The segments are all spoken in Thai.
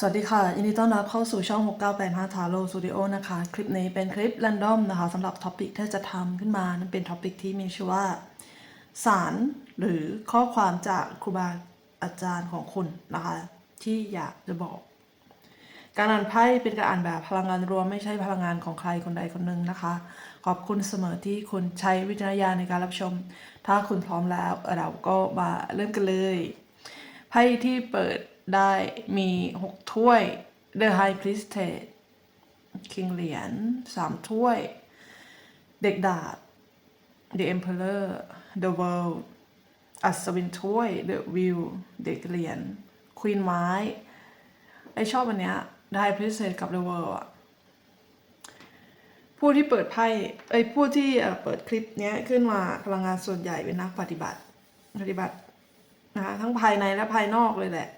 สวัสดีค่ะ ยินดีต้อนรับเข้าสู่ช่อง 6985 t a r o Studio นะคะ คลิปนี้เป็นคลิป r รนดอมนะคะสำหรับท็อปิกที่จะทำขึ้นมา นั่นเป็นท็อปิกที่มีชื่อว่า สารหรือข้อความจากครูบาอาจารย์ของคุณนะคะ ที่อยากจะบอก การอ่านไพ่เป็นการอ่านแบบพลังงานรวมไม่ใช่พลังงานของใครคนใดคนหนึ่งนะคะ ขอบคุณเสมอที่คุณใช้วิจารณญาณในการรับชม ถ้าคุณพร้อมแล้วเราก็มาเริ่มกันเลยไพ่ที่เปิด ได้มีหกถ้วย The High Priestess King เหรียญสามถ้วย เด็กดาบ The Emperor The World อัศวินถ้วย The Wheel เด็กเหรียญ Queen ไม้ ไอชอบอันเนี้ย The High Priestess กับ The World อะผู้ที่เปิดไพ่ไอผู้ที่เอ่อเปิดคลิปเนี้ยขึ้นมาพลังงานส่วนใหญ่เป็นนักปฏิบัติปฏิบัตินะคะทั้งภายในและภายนอกเลยแหละ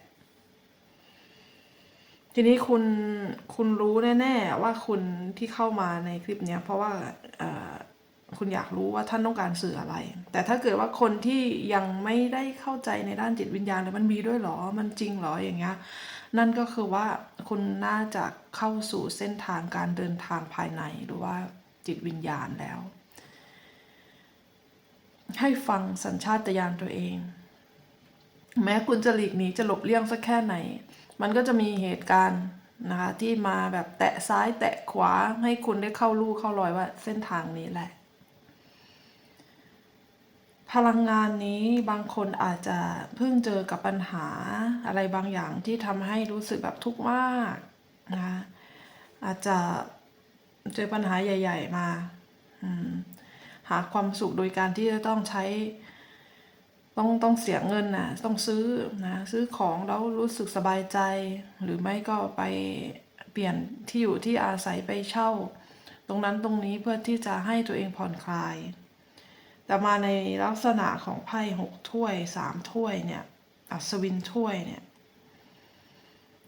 ทีนี้คุณคุณรู้แน่ๆว่าคุณที่เข้ามาในคลิปเนี้ยเพราะว่าคุณอยากรู้ว่าท่านต้องการสื่ออะไร แต่ถ้าเกิดว่าคนที่ยังไม่ได้เข้าใจในด้านจิตวิญญาณเลยมันมีด้วยเหรอ มันจริงเหรออย่างเงี้ย นั่นก็คือว่าคุณน่าจะเข้าสู่เส้นทางการเดินทางภายในหรือว่าจิตวิญญาณแล้ว ให้ฟังสัญชาตญาณตัวเอง แม้คุณจะหลีกหนีจะหลบเลี่ยงสักแค่ไหน มันก็จะมีเหตุการณ์นะคะที่มาแบบแตะซ้ายแตะขวาให้คุณได้เข้าลู่เข้ารอยว่าเส้นทางนี้แหละ พลังงานนี้บางคนอาจจะเพิ่งเจอกับปัญหาอะไรบางอย่างที่ทำให้รู้สึกแบบทุกข์มากนะอาจจะเจอปัญหาใหญ่ ๆ มาหาความสุขโดยการที่จะต้องใช้ ต้องต้องเสียเงินนะต้องซื้อนะซื้อของแล้วรู้สึกสบายใจ หรือไม่ก็ไปเปลี่ยนที่อยู่ที่อาศัยไปเช่า ตรงนั้นตรงนี้เพื่อที่จะให้ตัวเองผ่อนคลาย แต่มาในลักษณะของไพ่หกถ้วยสามถ้วยเนี่ยอัศวินถ้วยเนี่ย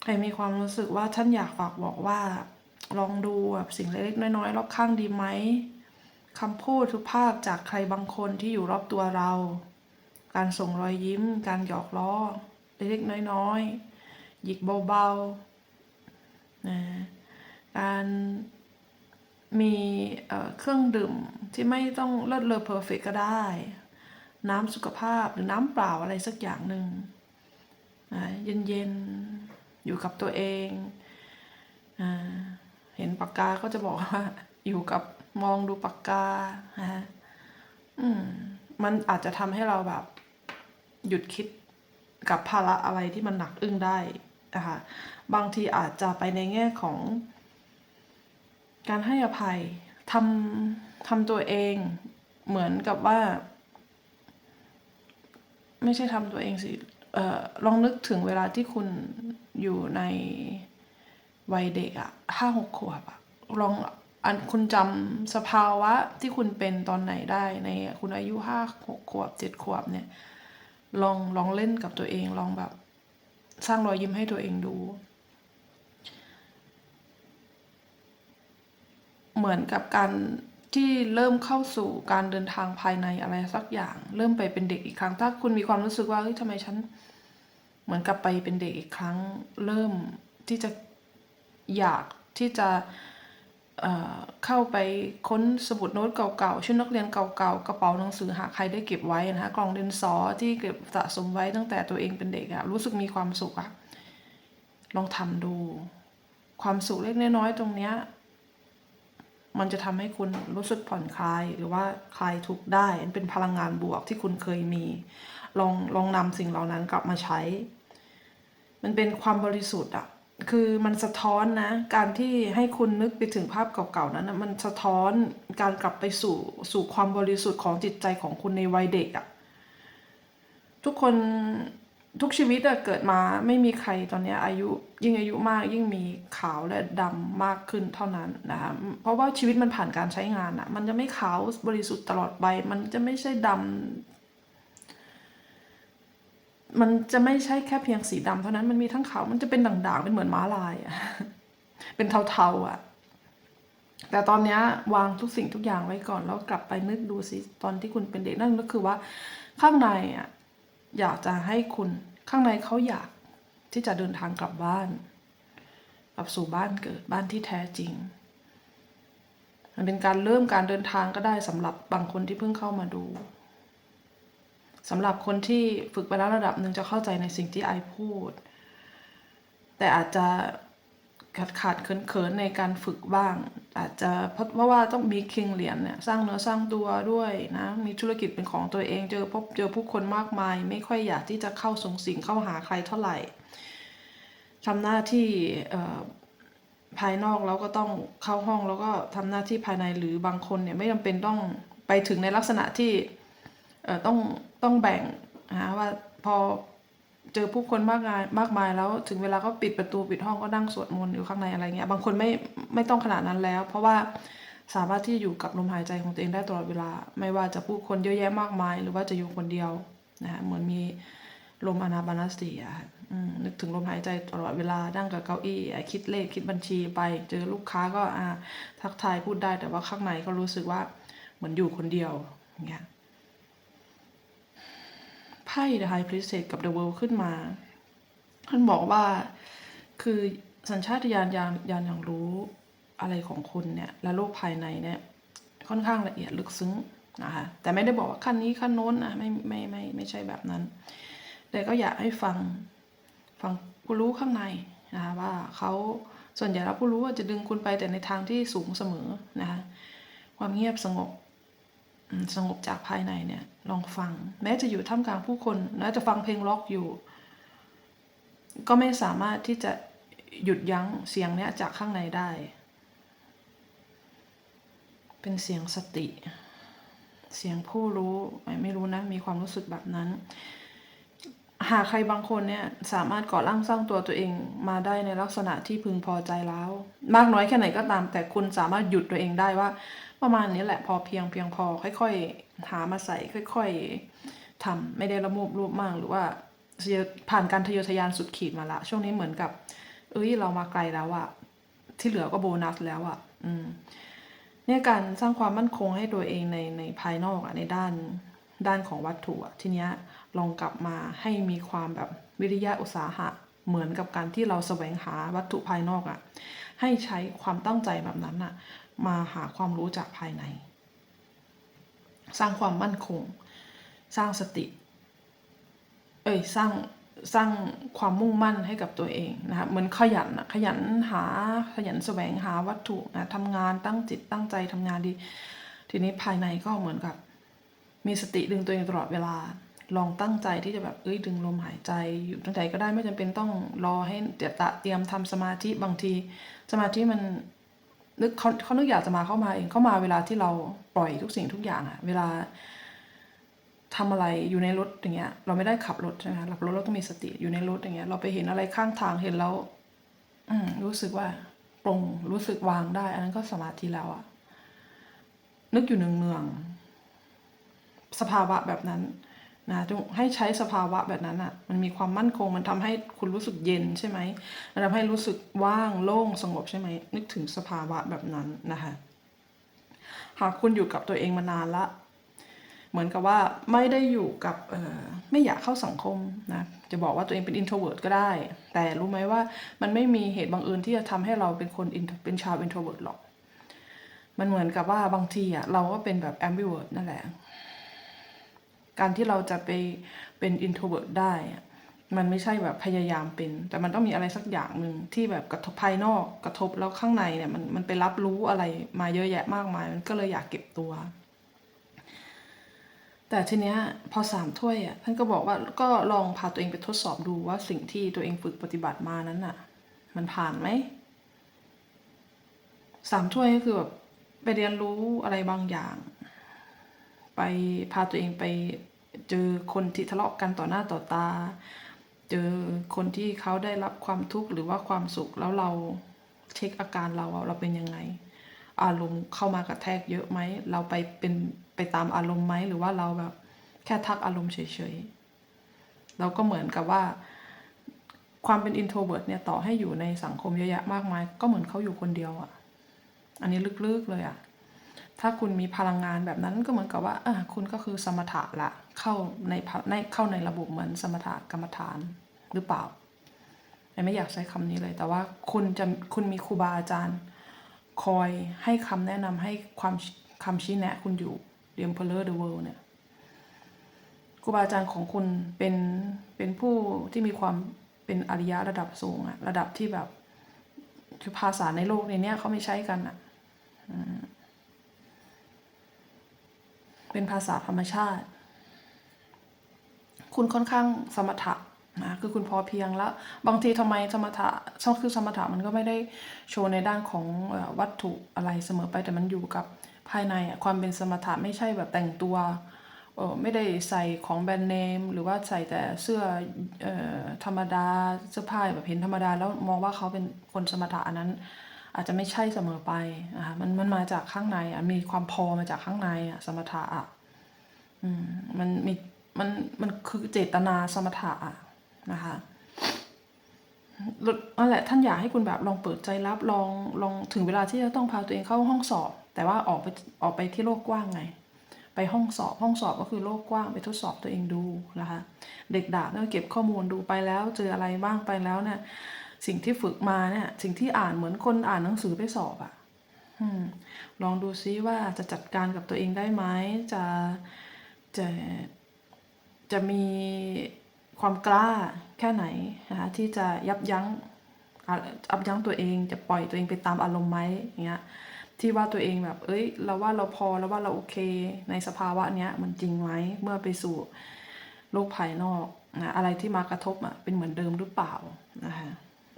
ใครมีความรู้สึกว่าท่านอยากฝากบอกว่า ลองดูแบบสิ่งเล็กๆน้อยๆรอบข้างดีไหมคำพูดทุกภาพจากใครบางคนที่อยู่รอบตัวเรา การส่งรอยยิ้ม การหยอกล้อ เล็กๆน้อยๆ หยิกเบาๆนะการมีเครื่องดื่มที่ไม่ต้องเลิศเลอเพอร์เฟกก็ได้ น้ำสุขภาพหรือน้ำเปล่าอะไรสักอย่างหนึ่งนะเย็นๆ อยู่กับตัวเองอเห็นปากกาก็จะบอกว่า อยู่กับมองดูปากกาฮะมมันอาจจะทำให้เราแบบ หยุดคิดกับภาระอะไรที่มันหนักอึ้งได้นะคะบางทีอาจจะไปในแง่ของ การให้อภัยทำทำตัวเองเหมือนกับว่า ไม่ใช่ทำตัวเองสิออลองนึกถึงเวลาที่คุณอยู่ในวัยเด็กอะห้าหกขวบอะลองอันคุณจำสภาวะที่คุณเป็นตอนไหนได้ในคุณอายุห้าหกขวบเจ็ดขวบเนี่ย ลองลองเล่นกับตัวเอง ลองแบบสร้างรอยยิ้มให้ตัวเองดู เหมือนกับการที่เริ่มเข้าสู่การเดินทางภายในอะไรสักอย่าง เริ่มไปเป็นเด็กอีกครั้ง ถ้าคุณมีความรู้สึกว่าเฮ้ยทำไมฉัน เหมือนกับไปเป็นเด็กอีกครั้ง เริ่มที่จะอยากที่จะ เข้าไปค้นสมุดโน้ตเก่าๆ ชุดนักเรียนเก่าๆ กระเป๋าหนังสือหากใครได้เก็บไว้นะคะกล่องดินสอที่เก็บสะสมไว้ตั้งแต่ตัวเองเป็นเด็กอะรู้สึกมีความสุขอะลองทำดู ความสุขเล็กน้อยๆตรงเนี้ยมันจะทำให้คุณรู้สึกผ่อนคลายหรือว่าคลายทุกข์ได้เป็นพลังงานบวกที่คุณเคยมี ลองลองนำสิ่งเหล่านั้นกลับมาใช้ มันเป็นความบริสุทธิ์อะ คือมันสะท้อนนะ การที่ให้คุณนึกไปถึงภาพเก่าๆนั้นนะมันสะท้อนการกลับไปสู่สู่ความบริสุทธิ์ของจิตใจของคุณในวัยเด็กอะทุกคนทุกชีวิตอะเกิดมาไม่มีใครตอนนี้อายุยิ่งอายุมากยิ่งมีขาวและดำมากขึ้นเท่านั้นนะคะเพราะว่าชีวิตมันผ่านการใช้งานอะมันจะไม่ขาวบริสุทธิ์ตลอดไป มันจะไม่ใช่ดำ มันจะไม่ใช่แค่เพียงสีดำเท่านั้นมันมีทั้งขาวมันจะเป็นด่างๆเป็นเหมือนม้าลายอะเป็นเทาๆอะแต่ตอนนี้วางทุกสิ่งทุกอย่างไว้ก่อน แล้วกลับไปนึกดูสิตอนที่คุณเป็นเด็กนั่นก็คือว่า ข้างในอะอยากจะให้คุณข้างในเขาอยากที่จะเดินทางกลับบ้านกลับสู่บ้านเกิดบ้านที่แท้จริง มันเป็นการเริ่มการเดินทางก็ได้สำหรับบางคนที่เพิ่งเข้ามาดู สำหรับคนที่ฝึกไปแล้วระดับหนึ่งจะเข้าใจในสิ่งที่ไอพูด แต่อาจจะขาดขาดเขินๆในการฝึกบ้าง อาจจะเพราะเพราะว่าต้องมีคิงเหรียญเนี่ยสร้างเนื้อสร้างตัวด้วยนะมีธุรกิจเป็นของตัวเองเจอพบเจอผู้คนมากมาย ไม่ค่อยอยากที่จะเข้าสงสิงเข้าหาใครเท่าไหร่ทำหน้าที่ภายนอกแล้วก็ต้องเข้าห้องแล้วก็ทำหน้าที่ภายในหรือบางคนเนี่ยไม่จำเป็นต้องไปถึงในลักษณะที่ ต้องต้องแบ่งนะว่าพอเจอผู้คนมากมายมากมายแล้วถึงเวลาก็ปิดประตูปิดห้องก็นั่งสวดมนต์อยู่ข้างในอะไรเงี้ยบางคนไม่ไม่ต้องขนาดนั้นแล้ว เพราะว่าสามารถที่อยู่กับลมหายใจของตัวเองได้ตลอดเวลา ไม่ว่าจะผู้คนเยอะแยะมากมาย หรือว่าจะอยู่คนเดียวนะฮะเหมือนมีลมอนาบานาสติอะค่ะนึกถึงลมหายใจตลอดเวลานั่งกับเก้าอี้คิดเลขคิดบัญชีไป เจอลูกค้าก็อ่าทักทายพูดได้แต่ว่าข้างในก็รู้สึกว่าเหมือนอยู่คนเดียวอย่างเงี้ย ไพ่ The High Priestess กับ The World ขึ้นมา ท่านบอกว่าคือสัญชาตญาณยานยานอย่างรู้อะไรของคุณเนี่ย และโลกภายในเนี่ย ค่อนข้างละเอียดลึกซึ้งนะคะแต่ไม่ได้บอกว่าขั้นนี้ขั้นโน้นนะไม่ไม่ไม่ไม่ใช่แบบนั้น แต่ก็อยากให้ฟังฟังผู้รู้ข้างในนะคะว่าเขาส่วนใหญ่แล้วผู้รู้จะดึงคุณไปแต่ในทางที่สูงเสมอนะคะความเงียบสงบ สงบจากภายในเนี่ยลองฟัง แม้จะอยู่ท่ามกลางผู้คนแม้จะฟังเพลงล็อกอยู่ ก็ไม่สามารถที่จะหยุดยั้งเสียงเนี้ยจากข้างในได้ เป็นเสียงสติ เสียงผู้รู้ไม่ไม่รู้นะ มีความรู้สึกแบบนั้น หากใครบางคนเนี่ยสามารถก่อร่างสร้างตัวตัวเองมาได้ในลักษณะที่พึงพอใจแล้ว มากน้อยแค่ไหนก็ตาม แต่คุณสามารถหยุดตัวเองได้ว่า ประมาณนี้แหละพอเพียงเพียงพอค่อยๆหามาใส่ค่อย ๆทำไม่ได้ละมุบรูปมากหรือว่าผ่านการทะเยอทะยานสุดขีดมาละ ช่วงนี้เหมือนกับ เอ้ยเรามาไกลแล้วอะที่เหลือก็โบนัสแล้วอะอืมเนี่ยการสร้างความมั่นคงให้ตัวเองในในภายนอกอะในด้านด้านของวัตถุอะทีเนี้ยลองกลับมาให้มีความแบบวิริยะอุตสาหะเหมือนกับการที่เราแสวงหาวัตถุภายนอกอะให้ใช้ความตั้งใจแบบนั้นอะ มาหาความรู้จากภายใน สร้างความมั่นคง สร้างสติ เอ้ยสร้างสร้างความมุ่งมั่นให้กับตัวเองนะคะเหมือนขยันขยันหาขยันแสวงหาวัตถุนะทำงานตั้งจิตตั้งใจทำงานดี ทีนี้ภายในก็เหมือนกับ มีสติดึงตัวเองตลอดเวลา ลองตั้งใจที่จะแบบเอ้ยดึงลมหายใจ อยู่ตรงไหนก็ได้ไม่จำเป็นต้องรอให้เตตะเตรียมทำสมาธิบางที สมาธิมัน นึกเขาเขานึกอยากจะมาเข้ามาเองเข้ามาเวลาที่เราปล่อยทุกสิ่งทุกอย่างอะเวลาทำอะไรอยู่ในรถอย่างเงี้ย เราไม่ได้ขับรถใช่ไหมคะขับรถเราต้องมีสติอยู่ในรถอย่างเงี้ย เราไปเห็นอะไรข้างทางเห็นแล้ว อืมรู้สึกว่าปรงรู้สึกวางได้ อันนั้นก็สมาธิแล้วอะนึกอยู่เนืองเนืองสภาวะแบบนั้น นะให้ใช้สภาวะแบบนั้นอะมันมีความมั่นคง มันทำให้คุณรู้สึกเย็นใช่ไหมมันทำให้รู้สึกว่างโล่งสงบใช่ไหม นึกถึงสภาวะแบบนั้นนะคะ หากคุณอยู่กับตัวเองมานานละ เหมือนกับว่าไม่ได้อยู่กับไม่อยากเข้าสังคมนะ จะบอกว่าตัวเองเป็น introvert ก็ได้ แต่รู้ไหมว่ามันไม่มีเหตุบังเอิญที่จะทำให้เราเป็นคนเป็นชาว introvert หรอก มันเหมือนกับว่าบางทีอะเราก็เป็นแบบ ambivert นั่นแหละ การที่เราจะไปเป็น introvert ได้ มันไม่ใช่แบบพยายามเป็น แต่มันต้องมีอะไรสักอย่างหนึ่งที่แบบกระทบภายนอกกระทบแล้วข้างในเนี่ยมันมันไปรับรู้อะไรมาเยอะแยะมากมาย มันก็เลยอยากเก็บตัว แต่ทีเนี้ยพอสามถ้วยอะท่านก็บอกว่าก็ลองพาตัวเองไปทดสอบดูว่าสิ่งที่ตัวเองฝึกปฏิบัติมานั้นอะ มันผ่านไหมสามถ้วยก็คือแบบไปเรียนรู้อะไรบางอย่าง ไปพาตัวเองไปเจอคนที่ทะเลาะกันต่อหน้าต่อตา เจอคนที่เขาได้รับความทุกข์หรือว่าความสุขแล้วเราเช็คอาการเราเราเป็นยังไง อารมณ์เข้ามากระแทกเยอะไหมเราไปเป็นไปตามอารมณ์ไหมหรือว่าเราแบบแค่ทักอารมณ์เฉยๆเราก็เหมือนกับว่าความเป็น introvert เนี่ยต่อให้อยู่ในสังคมเยอะแยะมากมาย ก็เหมือนเขาอยู่คนเดียวอะอันนี้ลึกๆเลยอะ ถ้าคุณมีพลังงานแบบนั้นก็เหมือนกับว่าอคุณก็คือสมถะละเข้าในในเข้าในระบบเหมือนสมถะกรรมฐานหรือเปล่าไอไม่อยากใช้คำนี้เลย แต่ว่าคุณจะคุณมีครูบาอาจารย์ คอยให้คำแนะนำให้ความคำชี้แนะคุณอยู่เรียมเพลเลอร์เดอะเวิลด์เนี่ยครูบาอาจารย์ของคุณเป็นเป็นผู้ที่มีความเป็นอริยะระดับสูงอะระดับที่แบบคือภาษาในโลกในเนี้ยเขาไม่ใช้กันอะอื เป็นภาษาธรรมชาติ คุณค่อนข้างสมถะนะคือคุณพอเพียงแล้ว บางทีทำไมสมถะช่องคือสมถะมันก็ไม่ได้โชว์ในด้านของวัตถุอะไรเสมอไปแต่มันอยู่กับภายในอะความเป็นสมถะไม่ใช่แบบแต่งตัวไม่ได้ใส่ของแบรนด์เนม หรือว่าใส่แต่เสื้อออธรรมดาเสื้อผ้าแบบเห็นธรรมดา แล้วมองว่าเขาเป็นคนสมถะอันนั้น อาจจะไม่ใช่เสมอไปนะคะมันมันมาจากข้างในอะมีความพอมาจากข้างในอะสมถะอะอืมมันมีมันมันคือเจตนาสมถะอะนะคะนั่นแหละท่านอยากให้คุณแบบลองเปิดใจรับลองลองถึงเวลาที่จะต้องพาตัวเองเข้าห้องสอบ แต่ว่าออกไปออกไปที่โลกกว้างไง ไปห้องสอบห้องสอบก็คือโลกกว้างไปทดสอบตัวเองดูนะคะ เด็กดาบเนี่ยเก็บข้อมูลดูไปแล้ว เจออะไรบ้างไปแล้วเนี่ย สิ่งที่ฝึกมาเนี่ย สิ่งที่อ่านเหมือนคนอ่านหนังสือไปสอบอะอืมลองดูซิว่าจะจัดการกับตัวเองได้ไหมจะจะจะมีความกล้าแค่ไหนนะคะที่จะยับยั้งอับยั้งตัวเอง จะปล่อยตัวเองไปตามอารมณ์ไหมอย่างเงี้ยที่ว่าตัวเองแบบ เอ้ย เราว่าเราพอแล้วว่าเราโอเค ในสภาวะเนี้ยมันจริงไหมเมื่อไปสู่โลกภายนอกนะอะไรที่มากระทบอะเป็นเหมือนเดิมหรือเปล่านะคะ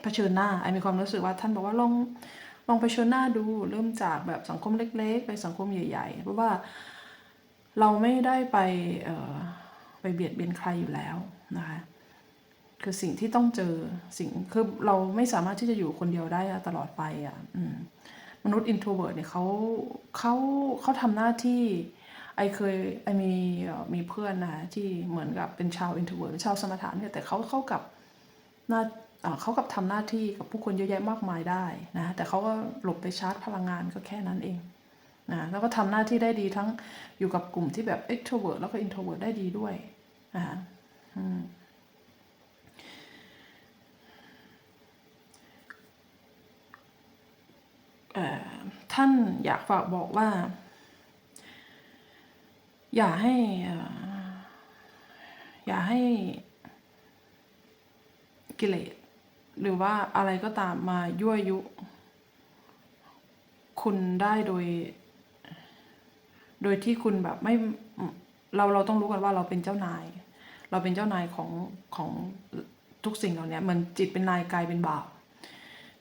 เผชิญหน้าไอมีความรู้สึกว่าท่านบอกว่าลองลองไปเชิญหน้าดู เริ่มจากแบบสังคมเล็ก ๆ ไปสังคมใหญ่ ๆ เพราะว่าเราไม่ได้ไปไปเบียดเบียนใครอยู่แล้วนะคะคือสิ่งที่ต้องเจอสิ่งคือเราไม่สามารถที่จะอยู่คนเดียวได้ตลอดไปอะมนุษย์อินโทรเวิร์ดเนี่ยเขาเขาเขาทำหน้าที่ไอเคยไอมีมีเพื่อนนะคะที่เหมือนกับเป็นชาวอินโทรเวิร์ดชาวสมถะเนี่ยแต่เขาเข้ากับหน้า เขากับทำหน้าที่กับผู้คนเยอะแยะมากมายได้นะแต่เขาก็หลบไปชาร์จพลังงานก็แค่นั้นเองนะแล้วก็ทำหน้าที่ได้ดีทั้งอยู่กับกลุ่มที่แบบ extrovert แล้วก็ introvert ได้ดีด้วยนะคะท่านอยากฝากบอกว่า อย่าให้เอ่ออย่าให้กิเลส หรือว่าอะไรก็ตามมายั่วยุ คุณได้โดย โดยที่คุณแบบไม่เราเราต้องรู้กันว่าเราเป็นเจ้านาย เราเป็นเจ้านายของของทุกสิ่งเหล่านี้เหมือนจิตเป็นนายกายเป็นบ่าว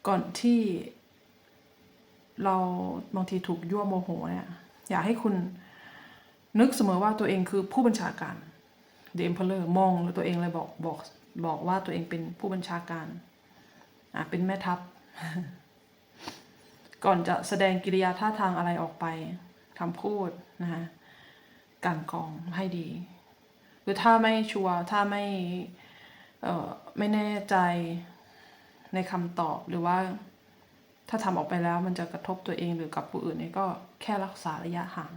ก่อนที่เราบางทีถูกยั่วโมโหเนี่ยอยากให้คุณนึกเสมอว่าตัวเองคือผู้บัญชาการเดมเพลเลอร์มองตัวเองเลยบอกบอกบอกว่าตัวเองเป็นผู้บัญชาการ อะเป็นแม่ทัพ ก่อนจะแสดงกิริยาท่าทางอะไรออกไปคำพูดนะคะการกองให้ดี หรือถ้าไม่ชัวร์ถ้าไม่ไม่แน่ใจในคำตอบหรือว่าถ้าทำออกไปแล้วมันจะกระทบตัวเองหรือกับผู้อื่นเนี่ยก็แค่รักษาระยะห่าง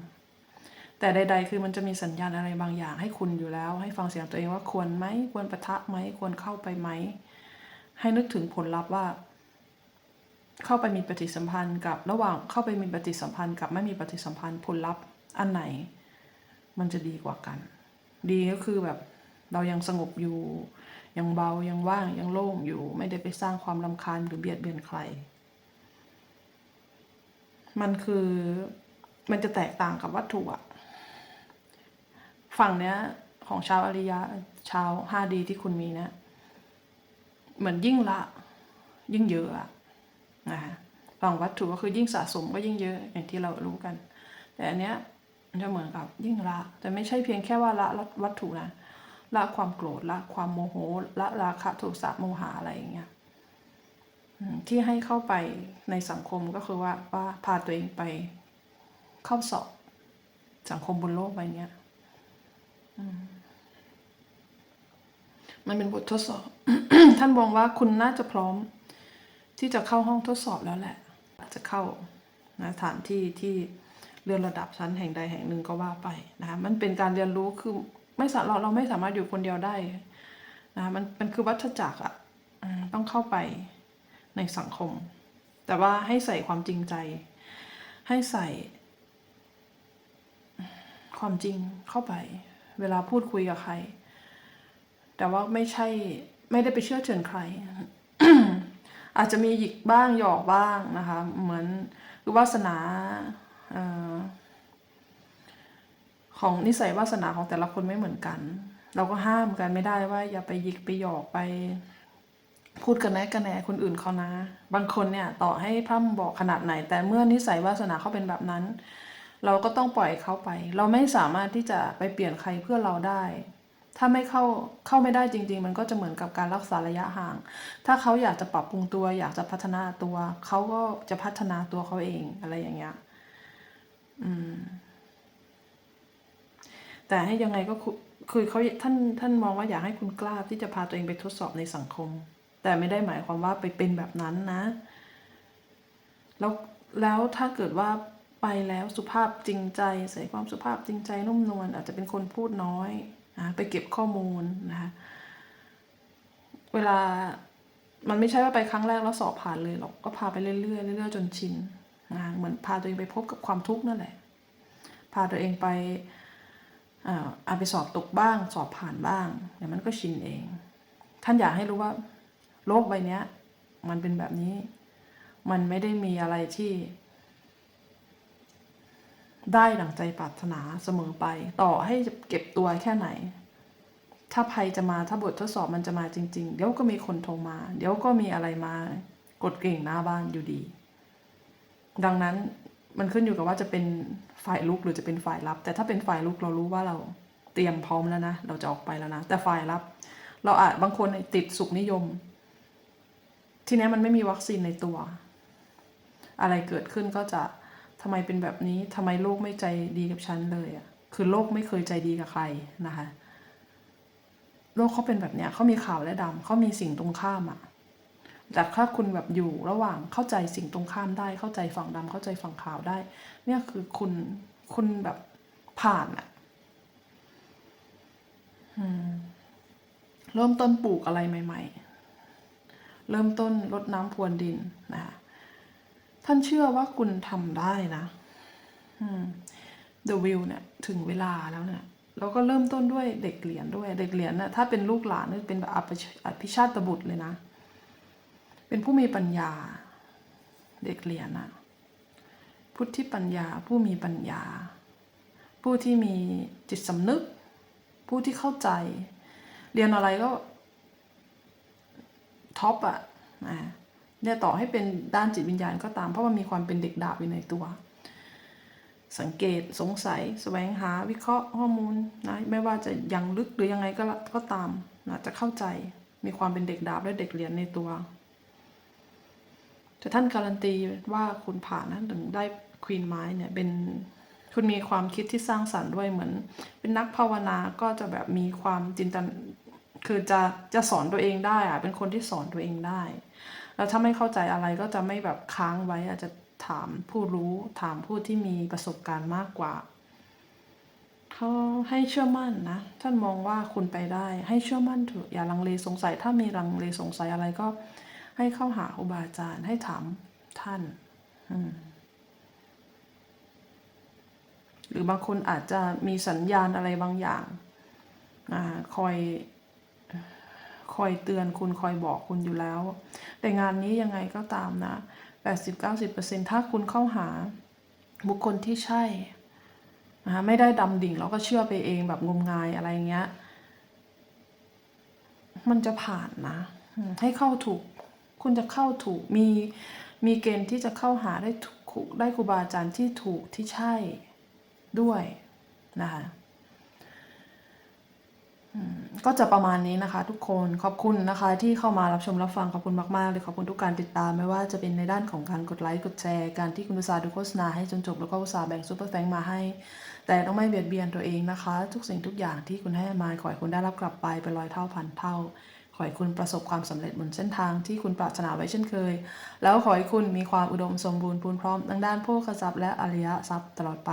แต่ใด ๆ คือมันจะมีสัญญาณอะไรบางอย่างให้คุณอยู่แล้ว ให้ฟังเสียงตัวเองว่าควรไหมควรปะทะไหมควรเข้าไปไหม ให้นึกถึงผลลัพธ์ว่า เข้าไปมีปฏิสัมพันธ์กับระหว่างเข้าไปมีปฏิสัมพันธ์กับไม่มีปฏิสัมพันธ์ผลลัพธ์อันไหน มันจะดีกว่ากัน ดีก็คือแบบเรายังสงบอยู่ ยังเบายังว่างยังโล่งอยู่ ไม่ได้ไปสร้างความรำคาญหรือเบียดเบียนใคร มันคือมันจะแตกต่างกับวัตถุอะฝั่งเนี้ยของชาวอริยะชาว 5D ที่คุณมีเนี่ย เหมือนยิ่งละ ยิ่งเยอะนะคะฝั่งวัตถุก็คือยิ่งสะสมก็ยิ่งเยอะอย่างที่เรารู้กัน แต่อันเนี้ยมันจะเหมือนกับยิ่งละ แต่ไม่ใช่เพียงแค่ว่าละวัตถุนะละความโกรธละความโมโหละราคะโทสะโมหะอะไรอย่างเงี้ยที่ให้เข้าไปในสังคมก็คือว่าว่าพาตัวเองไปเข้าสอบสังคมบนโลกใบเนี้ยมั มันเป็นบททดสอบ ท่านมองว่าคุณน่าจะพร้อม ที่จะเข้าห้องทดสอบแล้วแหละอาจจะเข้านะสถานที่ที่เรียนระดับชั้นแห่งใดแห่งหนึ่งก็ว่าไปนะคะมันเป็นการเรียนรู้คือไม่สเราเราไม่สามารถอยู่คนเดียวได้นะะมันมันคือวัฏจักรอะต้องเข้าไปในสังคม แต่ว่าให้ใส่ความจริงใจ ให้ใส่ ความจริงเข้าไป เวลาพูดคุยกับใคร แต่ว่าไม่ใช่ไม่ได้ไปเชื่อเชิญใคร อาจจะมีหยิกบ้างหยอกบ้างนะคะ เหมือนคือวาสนาออของนิสัยวาสนาของแต่ละคนไม่เหมือนกัน เราก็ห้ามกันไม่ได้ว่า อย่าไปหยิกไปหยอกไป พูดกันแนะกันแหนคนอื่นเขานะ บางคนเนี่ยต่อให้พร่ำบอกขนาดไหน แต่เมื่อนิสัยวาสนาเขาเป็นแบบนั้น เราก็ต้องปล่อยเขาไป เราไม่สามารถที่จะไปเปลี่ยนใครเพื่อเราได้ ถ้าไม่เข้าเข้าไม่ได้จริง ๆ มันก็จะเหมือนกับการรักษาระยะห่าง ถ้าเขาอยากจะปรับปรุงตัว อยากจะพัฒนาตัว เขาก็จะพัฒนาตัวเขาเองอะไรอย่างเงี้ยอืม แต่ให้ยังไงก็คือคือเขาท่านท่านมองว่าอยากให้คุณกล้าที่จะพาตัวเองไปทดสอบในสังคม แต่ไม่ได้หมายความว่าไปเป็นแบบนั้นนะ แล้วแล้วถ้าเกิดว่าไปแล้วสุภาพจริงใจ ใส่ความสุภาพจริงใจนุ่มนวลอาจจะเป็นคนพูดน้อย นะไปเก็บข้อมูลนะคะเวลามันไม่ใช่ว่าไปครั้งแรกแล้วสอบผ่านเลยหรอกก็พาไปเรื่อยๆเรื่อยๆจนชินนะเหมือนพาตัวเองไปพบกับความทุกข์นั่นแหละ พาตัวเองไปอาอาไปสอบตกบ้าง สอบผ่านบ้างเดี๋ยวมันก็ชินเอง ท่านอยากให้รู้ว่าโลกใบนี้มันเป็นแบบนี้ มันไม่ได้มีอะไรที่ ได้ดั่งใจปรารถนาเสมอไป ต่อให้เก็บตัวแค่ไหน ถ้าภัยจะมาถ้าบททดสอบมันจะมาจริง ๆ เดี๋ยวก็มีคนโทรมา เดี๋ยวก็มีอะไรมากดกริ่งหน้าบ้านอยู่ดี ดังนั้นมันขึ้นอยู่กับว่าจะเป็นฝ่ายลุกหรือจะเป็นฝ่ายรับ แต่ถ้าเป็นฝ่ายลุกเรารู้ว่าเราเตรียมพร้อมแล้วนะ เราจะออกไปแล้วนะ แต่ฝ่ายรับ เราอาจบางคนติดสุขนิยม ทีนี้มันไม่มีวัคซีนในตัว อะไรเกิดขึ้นก็จะ ทำไมเป็นแบบนี้ทำไมโลกไม่ใจดีกับฉันเลยอะคือโลกไม่เคยใจดีกับใครนะคะ โลกเขาเป็นแบบเนี้ยเขามีขาวและดำเขามีสิ่งตรงข้ามอะแต่ถ้าคุณแบบอยู่ระหว่างเข้าใจสิ่งตรงข้ามได้ เข้าใจฝั่งดำเข้าใจฝั่งขาวได้ เนี่ยคือคุณคุณแบบผ่านอะเริ่มต้นปลูกอะไรใหม่ ๆ เริ่มต้นรดน้ำพรวนดินนะคะ ท่านเชื่อว่าคุณทำได้นะ The Will เนี่ยถึงเวลาแล้วเนี่ยเราก็เริ่มต้นด้วยเด็กเหรียญด้วย เด็กเหรียญน่ะถ้าเป็นลูกหลานนี่เป็นแบบอภิชาติบุตรเลยนะ เป็นผู้มีปัญญา เด็กเหรียญน่ะพุทธิปัญญาผู้มีปัญญา ผู้ที่มีจิตสำนึก ผู้ที่เข้าใจ เรียนอะไรก็ท็อปอะนะ เนี่ยต่อให้เป็นด้านจิตวิญญาณก็ตาม เพราะมันมีความเป็นเด็กดาบอยู่ในตัว สังเกตสงสัยแสวงหาวิเคราะห์ข้อมูลนะไม่ว่าจะยังลึกหรือยังไงก็ก็ตามนะจะเข้าใจมีความเป็นเด็กดาบและเด็กเรียนในตัวแต่ท่านการันตีว่าคุณผ่านนะถึงได้ควีนไม้เนี่ยเป็นคุณมีความคิดที่สร้างสรรค์ด้วยเหมือน เป็นนักภาวนาก็จะแบบมีความจินตนคือจะจะสอนตัวเองได้อะเป็นคนที่สอนตัวเองได้ แล้วถ้าไม่เข้าใจอะไรก็จะไม่แบบค้างไว้อาจจะถามผู้รู้ถามผู้ที่มีประสบการณ์มากกว่าเขาให้เชื่อมั่นนะ ท่านมองว่าคุณไปได้ ให้เชื่อมั่นเถอะอย่าลังเลสงสัย ถ้ามีลังเลสงสัยอะไรก็ให้เข้าหาครูบาอาจารย์ให้ถามท่าน หรือบางคนอาจจะมีสัญญาณอะไรบางอย่างอคอย คอยเตือนคุณคอยบอกคุณอยู่แล้ว แต่งานนี้ยังไงก็ตามนะ 80-90%ถ้าคุณเข้าหาบุคคลที่ใช่นะคะไม่ได้ดำดิ่งแล้วก็เชื่อไปเองแบบงมงายอะไรเงี้ย มันจะผ่านนะ ให้เข้าถูก คุณจะเข้าถูก มี มีเกณฑ์ที่จะเข้าหาได้ถูกได้ครูบาอาจารย์ที่ถูกที่ใช่ด้วยนะคะ ก็จะประมาณนี้นะคะทุกคนขอบคุณนะคะที่เข้ามารับชมรับฟังขอบคุณมากๆเลยขอบคุณทุกการติดตามไม่ว่าจะเป็นในด้านของการกดไลค์กดแชร์การที่คุณอุตสาห์ดูโฆษณาให้จนจบแล้วก็อุตสาห์แบ่งซูเปอร์แฟงมาให้ แต่ต้องไม่เบียดเบียนตัวเองนะคะ ทุกสิ่งทุกอย่างที่คุณให้มาขอให้คุณได้รับกลับไปเป็นร้อยเท่าพันเท่า ขอให้คุณประสบความสำเร็จบนเส้นทางที่คุณปรารถนาไว้เช่นเคย แล้วขอให้คุณมีความอุดมสมบูรณ์พูนพร้อมทั้งด้านโภคทรัพย์และอริยทรัพย์ตลอดไป